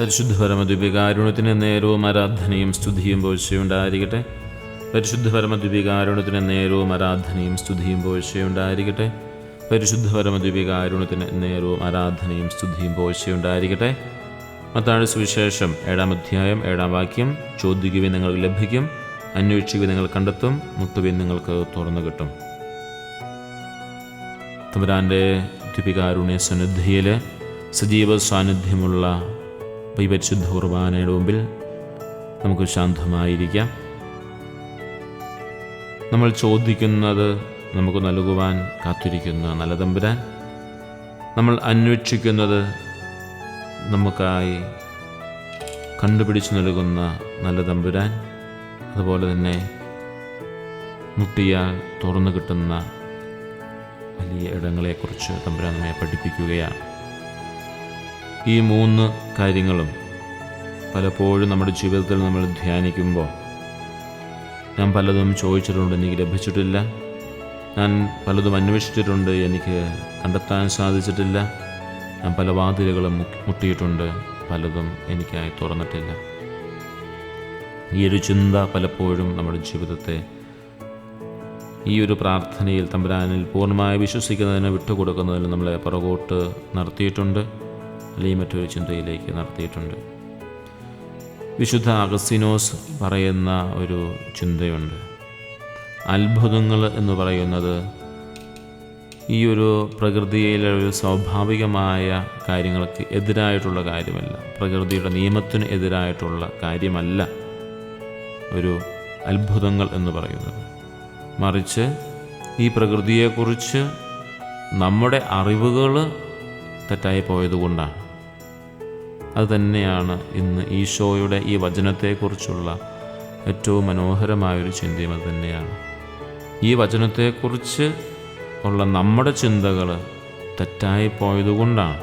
പരിശുദ്ധ പരമദ്വീപികാരുണ്യത്തിന് നേരവും ആരാധനയും സ്തുതിയും പോഴ്ചയുണ്ടായിരിക്കട്ടെ പരിശുദ്ധ പരമദ്വീപികാരുണ്യത്തിന് നേരവും ആരാധനയും സ്തുതിയും പോഴ്ചയുണ്ടായിരിക്കട്ടെ പരിശുദ്ധ പരമദ്വീപികാരുണ്യത്തിന് നേരവും ആരാധനയും സ്തുതിയും പോഴ്ചയുണ്ടായിരിക്കട്ടെ മത്താഴ് സുവിശേഷം ഏഴാം അധ്യായം ഏഴാം വാക്യം ചോദ്യകുവിൻ നിങ്ങൾക്ക് ലഭിക്കും അന്വേഷിക്കുവിൻ നിങ്ങൾ കണ്ടെത്തും മുട്ടുവിൻ നിങ്ങൾക്ക് തുറന്നു കിട്ടും. തമ്പുരാന്റെ ദ്വീപികാരുണ്യ സന്നിധിയിൽ സജീവ സാന്നിധ്യമുള്ള ഈ പരിശുദ്ധ കുർബാനയുടെ മുമ്പിൽ നമുക്ക് ശാന്തമായിരിക്കാം. നമ്മൾ ചോദിക്കുന്നത് നമുക്ക് നൽകുവാൻ കാത്തിരിക്കുന്ന നല്ല തമ്പുരാൻ. നമ്മൾ അന്വേഷിക്കുന്നത് നമുക്കായി കണ്ടുപിടിച്ച് നൽകുന്ന നല്ല തമ്പുരാൻ. അതുപോലെ തന്നെ മുട്ടിയാൽ തുറന്നു കിട്ടുന്ന വലിയ ഇടങ്ങളെക്കുറിച്ച് തമ്പുരാൻ നമ്മെ പഠിപ്പിക്കുകയാണ്. ഈ മൂന്ന് കാര്യങ്ങളും പലപ്പോഴും നമ്മുടെ ജീവിതത്തിൽ നമ്മൾ ധ്യാനിക്കുമ്പോൾ ഞാൻ പലതും ചോദിച്ചിട്ടുണ്ട് എനിക്ക് ലഭിച്ചിട്ടില്ല. ഞാൻ പലതും അന്വേഷിച്ചിട്ടുണ്ട് എനിക്ക് കണ്ടെത്താൻ സാധിച്ചിട്ടില്ല. ഞാൻ പല വാതിലുകളും മുട്ടിയിട്ടുണ്ട് പലതും എനിക്കായി തുറന്നിട്ടില്ല. ഈ ഒരു ചിന്ത പലപ്പോഴും നമ്മുടെ ജീവിതത്തെ ഈ ഒരു പ്രാർത്ഥനയിൽ തമ്പുരാനിൽ പൂർണമായി വിശ്വസിക്കുന്നതിന് വിട്ടുകൊടുക്കുന്നതിന് നമ്മളെ പുറകോട്ട് നടത്തിയിട്ടുണ്ട് അല്ലെങ്കിൽ മറ്റൊരു ചിന്തയിലേക്ക് നടത്തിയിട്ടുണ്ട്. വിശുദ്ധ അഗസ്തിനോസ് പറയുന്ന ഒരു ചിന്തയുണ്ട്. അത്ഭുതങ്ങൾ എന്ന് പറയുന്നത് ഈ ഒരു പ്രകൃതിയിലെ ഒരു സ്വാഭാവികമായ കാര്യങ്ങൾക്ക് എതിരായിട്ടുള്ള കാര്യമല്ല. പ്രകൃതിയുടെ നിയമത്തിന് എതിരായിട്ടുള്ള കാര്യമല്ല ഒരു അത്ഭുതങ്ങൾ എന്ന് പറയുന്നത്. മറിച്ച് ഈ പ്രകൃതിയെക്കുറിച്ച് നമ്മുടെ അറിവുകൾ തെറ്റായി പോയതുകൊണ്ടാണ്. അതുതന്നെയാണ് ഇന്ന് ഈശോയുടെ ഈ വചനത്തെക്കുറിച്ചുള്ള ഏറ്റവും മനോഹരമായൊരു ചിന്തയും അത് തന്നെയാണ് ഈ വചനത്തെക്കുറിച്ച് ഉള്ള നമ്മുടെ ചിന്തകൾ തെറ്റായി പോയതുകൊണ്ടാണ്.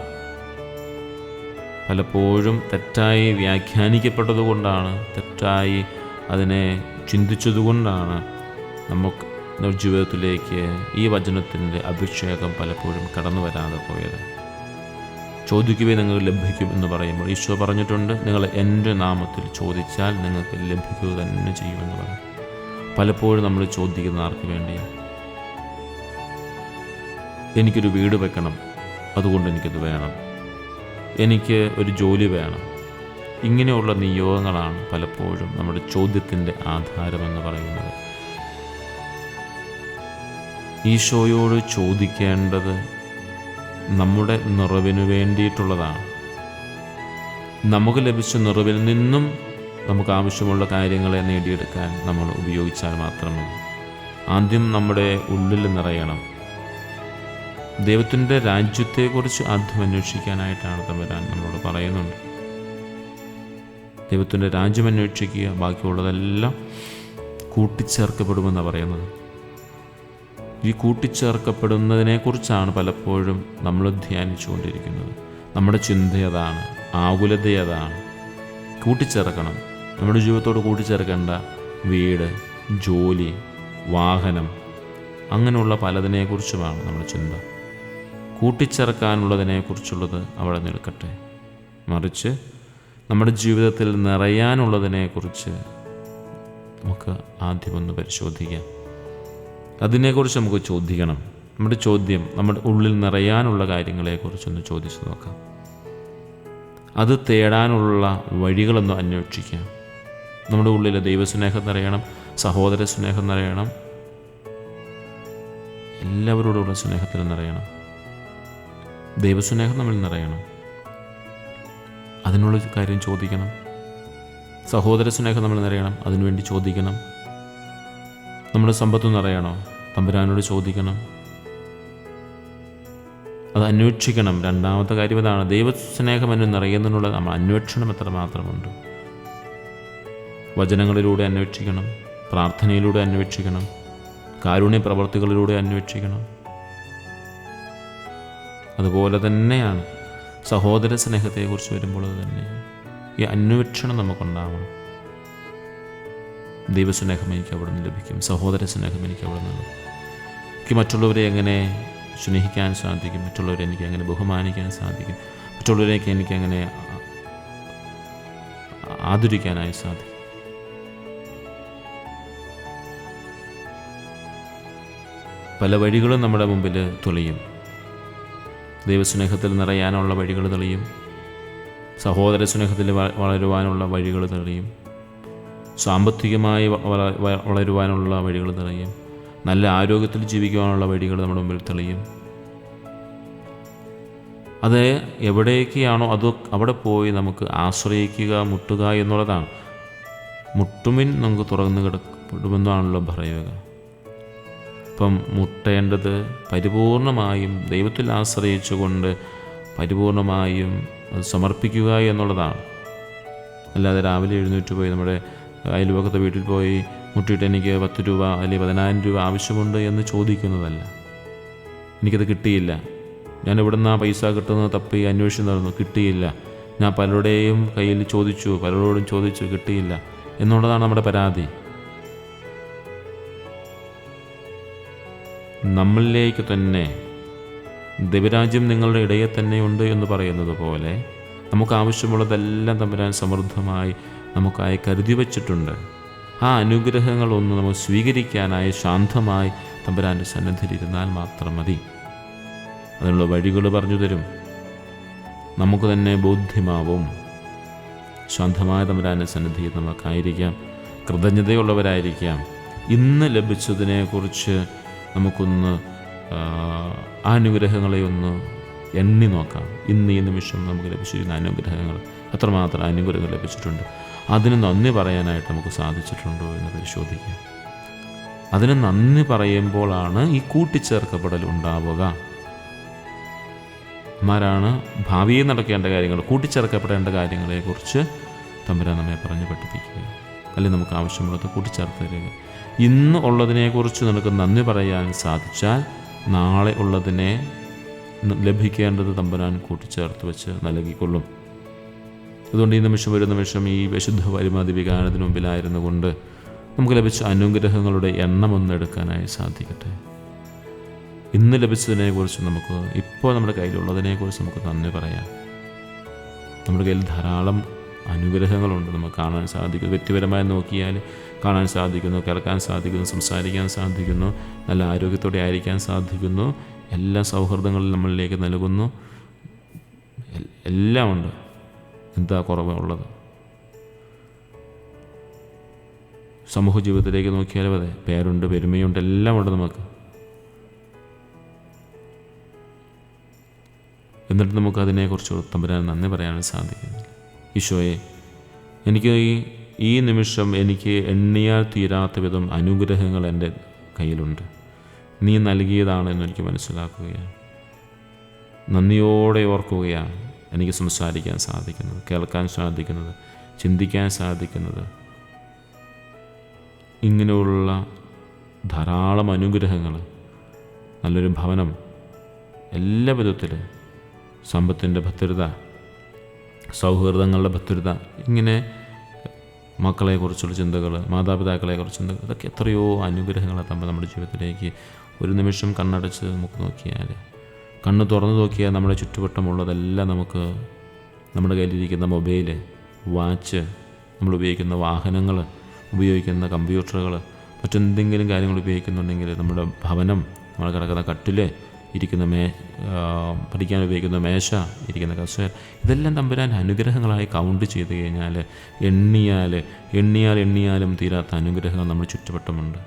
പലപ്പോഴും തെറ്റായി വ്യാഖ്യാനിക്കപ്പെട്ടതുകൊണ്ടാണ് തെറ്റായി അതിനെ ചിന്തിച്ചതുകൊണ്ടാണ് നമുക്ക് ജീവിതത്തിലേക്ക് ഈ വചനത്തിന്റെ അഭിഷേകം പലപ്പോഴും കടന്നു വരാതെ പോയത്. ചോദിക്കുവേ നിങ്ങൾക്ക് ലഭിക്കും എന്ന് പറയുമ്പോൾ ഈശോ പറഞ്ഞിട്ടുണ്ട് നിങ്ങൾ എന്റെ നാമത്തിൽ ചോദിച്ചാൽ നിങ്ങൾക്ക് ലഭിക്കുക തന്നെ ചെയ്യുമെന്ന് പറയും പലപ്പോഴും നമ്മൾ ചോദിക്കുന്ന ആർക്ക് വേണ്ടിയാണ് എനിക്കൊരു വീട് വെക്കണം അതുകൊണ്ട് എനിക്കത് വേണം. എനിക്ക് ഒരു ജോലി വേണം. ഇങ്ങനെയുള്ള നിയോഗങ്ങളാണ് പലപ്പോഴും നമ്മുടെ ചോദ്യത്തിന്റെ ആധാരമെന്ന് പറയുന്നത്. ഈശോയോട് ചോദിക്കേണ്ടത് നമ്മുടെ നിറവിനു വേണ്ടിയിട്ടുള്ളതാണ്. നമുക്ക് ലഭിച്ച നിറവിൽ നിന്നും നമുക്ക് ആവശ്യമുള്ള കാര്യങ്ങളെ നേടിയെടുക്കാൻ നമ്മൾ ഉപയോഗിച്ചാൽ മാത്രമേ ആദ്യം നമ്മുടെ ഉള്ളിൽ നിറയണം. ദൈവത്തിന്റെ രാജ്യത്തെക്കുറിച്ച് ആദ്യം അന്വേഷിക്കാനായിട്ടാണ് തമ്പരാൻ നമ്മളോട് പറയുന്നുണ്ട്. ദൈവത്തിന്റെ രാജ്യം അന്വേഷിക്കുക ബാക്കിയുള്ളതെല്ലാം കൂട്ടിച്ചേർക്കപ്പെടുമെന്നാണ് പറയുന്നത്. ഈ കൂട്ടിച്ചേർക്കപ്പെടുന്നതിനെക്കുറിച്ചാണ് പലപ്പോഴും നമ്മൾ ധ്യാനിച്ചുകൊണ്ടിരിക്കുന്നത്. നമ്മുടെ ചിന്ത അതാണ് ആകുലത അതാണ്. കൂട്ടിച്ചേർക്കണം. നമ്മുടെ ജീവിതത്തോട് കൂട്ടിച്ചേർക്കേണ്ട വീട് ജോലി വാഹനം അങ്ങനെയുള്ള പലതിനെക്കുറിച്ചുമാണ് നമ്മുടെ ചിന്ത. കൂട്ടിച്ചേർക്കാനുള്ളതിനെക്കുറിച്ചുള്ളത് അവിടെ നിൽക്കട്ടെ. മറിച്ച് നമ്മുടെ ജീവിതത്തിൽ നിറയാനുള്ളതിനെക്കുറിച്ച് നമുക്ക് ആദ്യമൊന്ന് പരിശോധിക്കാം. അതിനെക്കുറിച്ച് നമുക്ക് ചോദിക്കണം. നമ്മുടെ ചോദ്യം നമ്മുടെ ഉള്ളിൽ നിറയാനുള്ള കാര്യങ്ങളെക്കുറിച്ചൊന്ന് ചോദിച്ചു നോക്കാം. അത് തേടാനുള്ള വഴികളൊന്ന് അന്വേഷിക്കാം. നമ്മുടെ ഉള്ളിലെ ദൈവസ്നേഹം നിറയണം സഹോദര സ്നേഹം നിറയണം എല്ലാവരോടുള്ള സ്നേഹത്തിൽ നിറയണം. ദൈവസ്നേഹം നമ്മൾ നിറയണം. അതിനുള്ള കാര്യം ചോദിക്കണം. സഹോദര സ്നേഹം നമ്മൾ നിറയണം അതിനുവേണ്ടി ചോദിക്കണം. നമ്മുടെ സമ്പത്ത് നിറയണോ? തമ്പുരാനോട് ചോദിക്കണം. അത് അന്വേഷിക്കണം. രണ്ടാമത്തെ കാര്യം അതാണ് ദൈവസ്നേഹം എന്നെ നിറയുന്നതിനുള്ള നമ്മൾ അന്വേഷണം എത്ര മാത്രമുണ്ട് വചനങ്ങളിലൂടെ അന്വേഷിക്കണം. പ്രാർത്ഥനയിലൂടെ അന്വേഷിക്കണം. കാരുണ്യ പ്രവർത്തികളിലൂടെ അന്വേഷിക്കണം. അതുപോലെ തന്നെയാണ് സഹോദര സ്നേഹത്തെക്കുറിച്ച് വരുമ്പോൾ അത് തന്നെയാണ് ഈ അന്വേഷണം നമുക്കുണ്ടാവണം. ദൈവസ്നേഹം എനിക്ക് അവിടെ നിന്ന് ലഭിക്കും. സഹോദര സ്നേഹം എനിക്ക് അവിടെ നിന്ന് എനിക്ക് മറ്റുള്ളവരെ എങ്ങനെ സ്നേഹിക്കാൻ സാധിക്കും? മറ്റുള്ളവരെ എനിക്ക് എങ്ങനെ ബഹുമാനിക്കാൻ സാധിക്കും? മറ്റുള്ളവരെയൊക്കെ എനിക്ക് എങ്ങനെ ആദരിക്കാനായി സാധിക്കും? പല വഴികളും നമ്മുടെ മുമ്പിൽ തെളിയും. ദൈവസ്നേഹത്തിൽ നിറയാനുള്ള വഴികൾ തെളിയും. സഹോദര സ്നേഹത്തിൽ വളരുവാനുള്ള വഴികൾ തെളിയും. സാമ്പത്തികമായി വളരുവാനുള്ള വഴികൾ തെളിയും. നല്ല ആരോഗ്യത്തിൽ ജീവിക്കുവാനുള്ള വഴികൾ നമ്മുടെ മുമ്പിൽ തെളിയും. അത് എവിടേക്കാണോ അത് അവിടെ പോയി നമുക്ക് ആശ്രയിക്കുക മുട്ടുക എന്നുള്ളതാണ്. മുട്ടുമിൻ നമുക്ക് തുറന്നു കിടക്കപ്പെടുമെന്നാണല്ലോ പറയുക. അപ്പം മുട്ടേണ്ടത് പരിപൂർണമായും ദൈവത്തിൽ ആശ്രയിച്ചുകൊണ്ട് പരിപൂർണമായും അത് സമർപ്പിക്കുക എന്നുള്ളതാണ്. അല്ലാതെ രാവിലെ എഴുന്നേറ്റ് പോയി നമ്മുടെ അയൽവക്കത്തെ വീട്ടിൽ പോയി മുട്ടിയിട്ട് എനിക്ക് പത്ത് രൂപ അല്ലെങ്കിൽ പതിനായിരം രൂപ ആവശ്യമുണ്ട് എന്ന് ചോദിക്കുന്നതല്ല. എനിക്കത് കിട്ടിയില്ല. ഞാൻ ഇവിടെ നിന്ന് ആ പൈസ കിട്ടുന്നത് തപ്പി അന്വേഷിച്ച് നടന്നു. കിട്ടിയില്ല. ഞാൻ പലരുടെയും കയ്യിൽ ചോദിച്ചു പലരോടും ചോദിച്ചു കിട്ടിയില്ല. എന്നുള്ളതാണ് നമ്മുടെ പരാതി. നമ്മളിലേക്ക് തന്നെ ദൈവരാജ്യം നിങ്ങളുടെ ഇടയിൽ തന്നെയുണ്ട് എന്ന് പറയുന്നത് പോലെ നമുക്ക് ആവശ്യമുള്ളതെല്ലാം തമ്പുരാൻ സമൃദ്ധമായി നമുക്കായി കരുതി വച്ചിട്ടുണ്ട്. ആ അനുഗ്രഹങ്ങളൊന്ന് നമ്മൾ സ്വീകരിക്കാനായി ശാന്തമായി തമ്പുരാന്റെ സന്നിധിയിലിരുന്നാൽ മാത്രം മതി. അതിനുള്ള വഴികൾ പറഞ്ഞു തരും. നമുക്ക് തന്നെ ബോധ്യമാവും. ശാന്തമായ തമ്പുരാന്റെ സന്നിധിയിൽ നമുക്കായിരിക്കാം. കൃതജ്ഞതയുള്ളവരായിരിക്കാം. ഇന്ന് ലഭിച്ചതിനെക്കുറിച്ച് നമുക്കൊന്ന് അനുഗ്രഹങ്ങളെ ഒന്ന് എണ്ണി നോക്കാം. ഇന്ന് ഈ നിമിഷം നമുക്ക് ലഭിച്ചിരുന്ന അനുഗ്രഹങ്ങൾ. അത്രമാത്രം അനുഗ്രഹങ്ങൾ ലഭിച്ചിട്ടുണ്ട്. അതിന് നന്ദി പറയാനായിട്ട് നമുക്ക് സാധിച്ചിട്ടുണ്ടോ എന്ന് പരിശോധിക്കാം. അതിന് നന്ദി പറയുമ്പോഴാണ് ഈ കൂട്ടിച്ചേർക്കപ്പെടൽ ഉണ്ടാവുക. മാരാണ് ഭാവിയിൽ നടക്കേണ്ട കാര്യങ്ങൾ കൂട്ടിച്ചേർക്കപ്പെടേണ്ട കാര്യങ്ങളെക്കുറിച്ച് തമ്പുരാൻ നമ്മെ പറഞ്ഞു പഠിപ്പിക്കുക. അല്ലെങ്കിൽ നമുക്ക് ആവശ്യമുള്ളത് കൂട്ടിച്ചേർത്ത് തരിക ഇന്ന് ഉള്ളതിനെക്കുറിച്ച് നിനക്ക് നന്ദി പറയാൻ സാധിച്ചാൽ നാളെ ഉള്ളതിനെ ലഭിക്കേണ്ടത് തമ്പുരാൻ കൂട്ടിച്ചേർത്ത് വെച്ച് നൽകിക്കൊള്ളും. അതുകൊണ്ട് ഈ നിമിഷം ഒരു നിമിഷം ഈ വിശുദ്ധ പരിമാതി വികാരത്തിന് മുമ്പിലായിരുന്നു കൊണ്ട് നമുക്ക് ലഭിച്ച അനുഗ്രഹങ്ങളുടെ എണ്ണം ഒന്ന് എടുക്കാനായി സാധിക്കട്ടെ. ഇന്ന് ലഭിച്ചതിനെക്കുറിച്ച് നമുക്ക് ഇപ്പോൾ നമ്മുടെ കയ്യിലുള്ളതിനെക്കുറിച്ച് നമുക്ക് നന്ദി പറയാം. നമ്മുടെ കയ്യിൽ ധാരാളം അനുഗ്രഹങ്ങളുണ്ട് നമുക്ക് കാണാൻ സാധിക്കും. വ്യക്തിപരമായി നോക്കിയാൽ കാണാൻ സാധിക്കുന്നു കേൾക്കാൻ സാധിക്കുന്നു സംസാരിക്കാൻ സാധിക്കുന്നു നല്ല ആരോഗ്യത്തോടെ ആയിരിക്കാൻ സാധിക്കുന്നു. എല്ലാ സൗഹൃദങ്ങളും നമ്മളിലേക്ക് നൽകുന്നു. എല്ലാം ഉണ്ട്. എന്താ കുറവുള്ളത് സമൂഹ ജീവിതത്തിലേക്ക് നോക്കിയാലും അതെ പേരുണ്ട് പെരുമയുണ്ട് എല്ലാം ഉണ്ട് നമുക്ക്. എന്നിട്ട് നമുക്ക് അതിനെക്കുറിച്ച് തമ്പുരാൻ നന്ദി പറയാൻ സാധിക്കുന്നില്ല ഈശോയെ എനിക്ക് ഈ ഈ നിമിഷം എനിക്ക് എണ്ണിയാൽ തീരാത്ത വിധം അനുഗ്രഹങ്ങൾ എന്റെ കയ്യിലുണ്ട്. നീ നൽകിയതാണെന്ന് എനിക്ക് മനസ്സിലാക്കുകയാണ്. നന്ദിയോടെ ഓർക്കുകയാണ്. എനിക്ക് സംസാരിക്കാൻ സാധിക്കുന്നത് കേൾക്കാൻ സാധിക്കുന്നത് ചിന്തിക്കാൻ സാധിക്കുന്നത്. ഇങ്ങനെയുള്ള ധാരാളം അനുഗ്രഹങ്ങൾ നല്ലൊരു ഭവനം എല്ലാ വിധത്തിലും സമ്പത്തിന്റെ ഭദ്രത സൗഹൃദങ്ങളുടെ ഭദ്രത ഇങ്ങനെ മക്കളെക്കുറിച്ചുള്ള ചിന്തകൾ മാതാപിതാക്കളെക്കുറിച്ച് ചിന്തകൾ ഇതൊക്കെ എത്രയോ അനുഗ്രഹങ്ങൾ തമ്മിൽ നമ്മുടെ ജീവിതത്തിലേക്ക് ഒരു നിമിഷം കണ്ണടച്ച് നമുക്ക് നോക്കിയാൽ കണ്ണ് തുറന്നു നോക്കിയാൽ നമ്മുടെ ചുറ്റുവട്ടമുള്ളതെല്ലാം നമുക്ക് നമ്മുടെ കയ്യിലിരിക്കുന്ന മൊബൈൽ വാച്ച് നമ്മൾ ഉപയോഗിക്കുന്ന വാഹനങ്ങൾ ഉപയോഗിക്കുന്ന കമ്പ്യൂട്ടറുകൾ മറ്റെന്തെങ്കിലും കാര്യങ്ങൾ ഉപയോഗിക്കുന്നുണ്ടെങ്കിൽ നമ്മുടെ ഭവനം നമ്മൾ കിടക്കുന്ന കട്ടിൽ ഇരിക്കുന്ന മേ പഠിക്കാൻ ഉപയോഗിക്കുന്ന മേശ ഇരിക്കുന്ന കസേര ഇതെല്ലാം തമ്പുരാൻ അനുഗ്രഹങ്ങളായി കൗണ്ട് ചെയ്ത് കഴിഞ്ഞാൽ എണ്ണിയാൽ എണ്ണിയാൽ എണ്ണിയാലും തീരാത്ത അനുഗ്രഹങ്ങൾ നമ്മൾ ചുറ്റുവട്ടമുണ്ട്.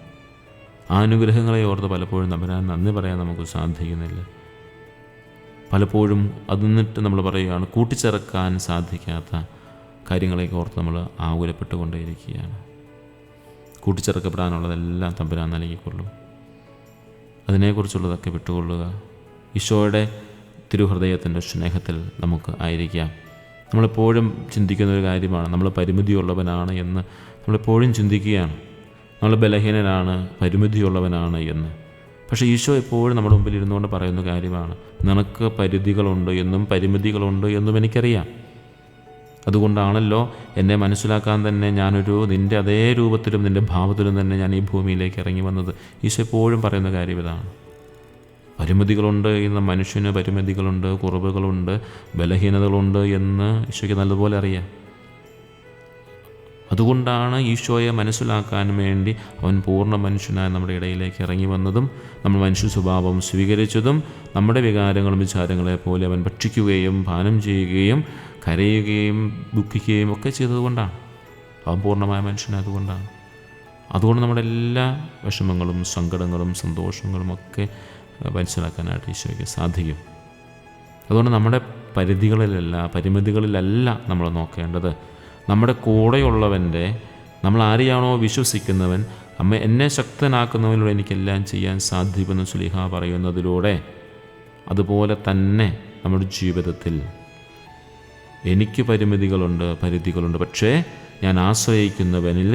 ആ അനുഗ്രഹങ്ങളെ ഓർത്ത് പലപ്പോഴും തമ്പുരാൻ നന്ദി പറയാൻ നമുക്ക് സാധിക്കുന്നില്ല. പലപ്പോഴും അത് നിന്നിട്ട് നമ്മൾ പറയുകയാണ് കൂട്ടിച്ചേർക്കാൻ സാധിക്കാത്ത കാര്യങ്ങളെ ഓർത്ത് നമ്മൾ ആകുലപ്പെട്ടുകൊണ്ടേയിരിക്കുകയാണ്. കൂട്ടിച്ചേർക്കപ്പെടാനുള്ളതെല്ലാം തമ്പുരാൻ നൽകിക്കൊള്ളും. അതിനെക്കുറിച്ചുള്ളതൊക്കെ വിട്ടുകൊള്ളുക. ഈശോയുടെ തിരുഹൃദയത്തിന്റെ സ്നേഹത്തിൽ നമുക്ക് ആയിരിക്കാം. നമ്മളെപ്പോഴും ചിന്തിക്കുന്ന ഒരു കാര്യമാണ് നമ്മൾ പരിമിതിയുള്ളവനാണ് എന്ന്. നമ്മളെപ്പോഴും ചിന്തിക്കുകയാണ്. നമ്മൾ ബലഹീനനാണ് പരിമിതിയുള്ളവനാണ് എന്ന്. പക്ഷേ ഈശോ എപ്പോഴും നമ്മുടെ മുമ്പിൽ ഇരുന്നുകൊണ്ട് പറയുന്ന കാര്യമാണ് നിനക്ക് പരിധികളുണ്ട് എന്നും പരിമിതികളുണ്ട് എന്നും എനിക്കറിയാം. അതുകൊണ്ടാണല്ലോ എന്നെ മനസ്സിലാക്കാൻ തന്നെ ഞാനൊരു നിന്റെ അതേ രൂപത്തിലും നിന്റെ ഭാവത്തിലും തന്നെ ഞാൻ ഈ ഭൂമിയിലേക്ക് ഇറങ്ങി വന്നത്. ഈശോ എപ്പോഴും പറയുന്ന കാര്യം ഇതാണ്. പരിമിതികളുണ്ട് എന്ന മനുഷ്യന് പരിമിതികളുണ്ട് കുറവുകളുണ്ട് ബലഹീനതകളുണ്ട് എന്ന് ഈശോയ്ക്ക് നല്ലപോലെ അറിയാം. അതുകൊണ്ടാണ് ഈശോയെ മനസ്സിലാക്കാൻ വേണ്ടി അവൻ പൂർണ മനുഷ്യനായി നമ്മുടെ ഇടയിലേക്ക് ഇറങ്ങി വന്നതും നമ്മൾ മനുഷ്യ സ്വഭാവം സ്വീകരിച്ചതും നമ്മുടെ വികാരങ്ങളും വിചാരങ്ങളെ പോലെ അവൻ ഭക്ഷിക്കുകയും ഭാനം ചെയ്യുകയും കരയുകയും ദുഃഖിക്കുകയും ഒക്കെ ചെയ്തതുകൊണ്ടാണ്. അവൻ പൂർണമായ മനുഷ്യനായതുകൊണ്ടാണ്. അതുകൊണ്ട് നമ്മുടെ എല്ലാ വിഷമങ്ങളും സങ്കടങ്ങളും സന്തോഷങ്ങളും ഒക്കെ മനസ്സിലാക്കാനായിട്ട് ഈശോയ്ക്ക് സാധിക്കും. അതുകൊണ്ട് നമ്മുടെ പരിധികളിലല്ല പരിമിതികളിലല്ല നമ്മൾ നോക്കേണ്ടത്. നമ്മുടെ കൂടെയുള്ളവന്റെ നമ്മൾ ആരെയാണോ വിശ്വസിക്കുന്നവൻ അമ്മ എന്നെ ശക്തനാക്കുന്നവനിലൂടെ എനിക്കെല്ലാം ചെയ്യാൻ സാധിക്കുമെന്ന് സുലിഹ പറയുന്നതിലൂടെ അതുപോലെ തന്നെ നമ്മുടെ ജീവിതത്തിൽ എനിക്ക് പരിമിതികളുണ്ട് പരിധികളുണ്ട്. പക്ഷേ ഞാൻ ആശ്രയിക്കുന്നവനിൽ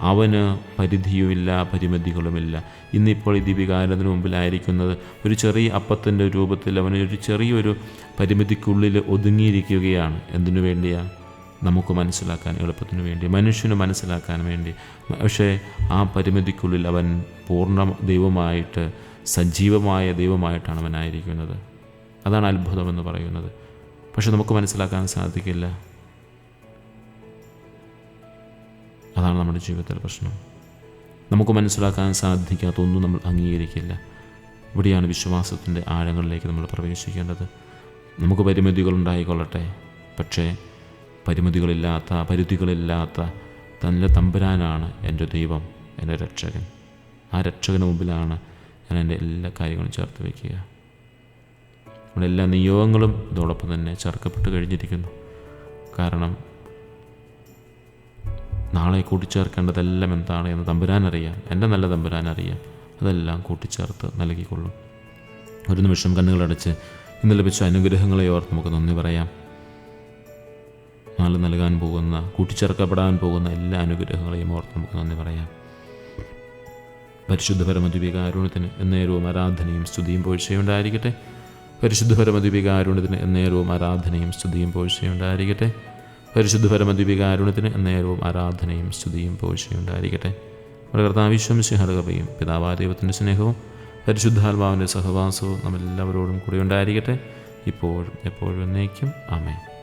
അവന് പരിധിയുമില്ല പരിമിതികളുമില്ല. ഇന്നിപ്പോൾ ഈ ദീപികാരത്തിന് മുമ്പിലായിരിക്കുന്നത് ഒരു ചെറിയ അപ്പത്തിന്റെ രൂപത്തിൽ അവന് ഒരു ചെറിയൊരു പരിമിതിക്കുള്ളിൽ ഒതുങ്ങിയിരിക്കുകയാണ്. എന്തിനു വേണ്ടിയാണ് നമുക്ക് മനസ്സിലാക്കാൻ എളുപ്പത്തിന് വേണ്ടി മനുഷ്യന് മനസ്സിലാക്കാൻ വേണ്ടി. പക്ഷേ ആ പരിമിതിക്കുള്ളിൽ അവൻ പൂർണ ദൈവമായിട്ട് സജീവമായ ദൈവമായിട്ടാണ് അവനായിരിക്കുന്നത് അതാണ് അത്ഭുതമെന്ന് പറയുന്നത്. പക്ഷെ നമുക്ക് മനസ്സിലാക്കാൻ സാധിക്കില്ല. അതാണ് നമ്മുടെ ജീവിതത്തിലെ പ്രശ്നം. നമുക്ക് മനസ്സിലാക്കാൻ സാധിക്കാത്ത ഒന്നും നമ്മൾ അംഗീകരിക്കില്ല. ഇവിടെയാണ് വിശ്വാസത്തിന്റെ ആഴങ്ങളിലേക്ക് നമ്മൾ പ്രവേശിക്കേണ്ടത്. നമുക്ക് പരിമിതികൾ ഉണ്ടായിക്കൊള്ളട്ടെ. പക്ഷേ പരിമിതികളില്ലാത്ത പരിധികളില്ലാത്ത തന്നെ തമ്പുരാനാണ് എന്റെ ദൈവം എന്റെ രക്ഷകൻ. ആ രക്ഷകന് മുമ്പിലാണ് ഞാൻ എന്റെ എല്ലാ കാര്യങ്ങളും ചേർത്ത് വയ്ക്കുക. നമ്മുടെ എല്ലാ നിയോഗങ്ങളും ഇതോടൊപ്പം തന്നെ ചേർക്കപ്പെട്ട് കഴിഞ്ഞിരിക്കുന്നു. കാരണം നാളെ കൂട്ടിച്ചേർക്കേണ്ടതെല്ലാം എന്താണ് എന്ന് തമ്പുരാൻ അറിയാം എന്റെ നല്ല തമ്പുരാൻ അറിയാം അതെല്ലാം കൂട്ടിച്ചേർത്ത് നൽകിക്കൊള്ളും. ഒരു നിമിഷം കണ്ണുകളടച്ച് ഇന്ന് ലഭിച്ച അനുഗ്രഹങ്ങളെ ഓർത്ത് നമുക്ക് നന്ദി പറയാം. നാളെ നൽകാൻ പോകുന്ന കൂട്ടിച്ചേർക്കപ്പെടാൻ പോകുന്ന എല്ലാ അനുഗ്രഹങ്ങളെയും ഓർത്ത് നമുക്ക് നന്ദി പറയാം. പരിശുദ്ധ പരമദ്വികാരുണ്യത്തിന് എന്നേരവും ആരാധനയും സ്തുതിയും പോഴ്ചയുണ്ടായിരിക്കട്ടെ പരിശുദ്ധ പരമദ്വികാരുണ്യത്തിന് എന്നേരവും ആരാധനയും സ്തുതിയും പോഴ്ചയുണ്ടായിരിക്കട്ടെ പരിശുദ്ധ പരമദ്വികാരുണ്യത്തിന് എന്നേരവും ആരാധനയും സ്തുതിയും പോഴ്ചയുണ്ടായിരിക്കട്ടെ നമ്മുടെ കർത്താവിശ്വം സിംഹടകപയും പിതാവായ ദൈവത്തിന്റെ സ്നേഹവും പരിശുദ്ധാത്മാവിന്റെ സഹവാസവും നമ്മളെല്ലാവരോടും കൂടി ഉണ്ടായിരിക്കട്ടെ. ഇപ്പോഴും എപ്പോഴും എന്നേക്കും. ആമേ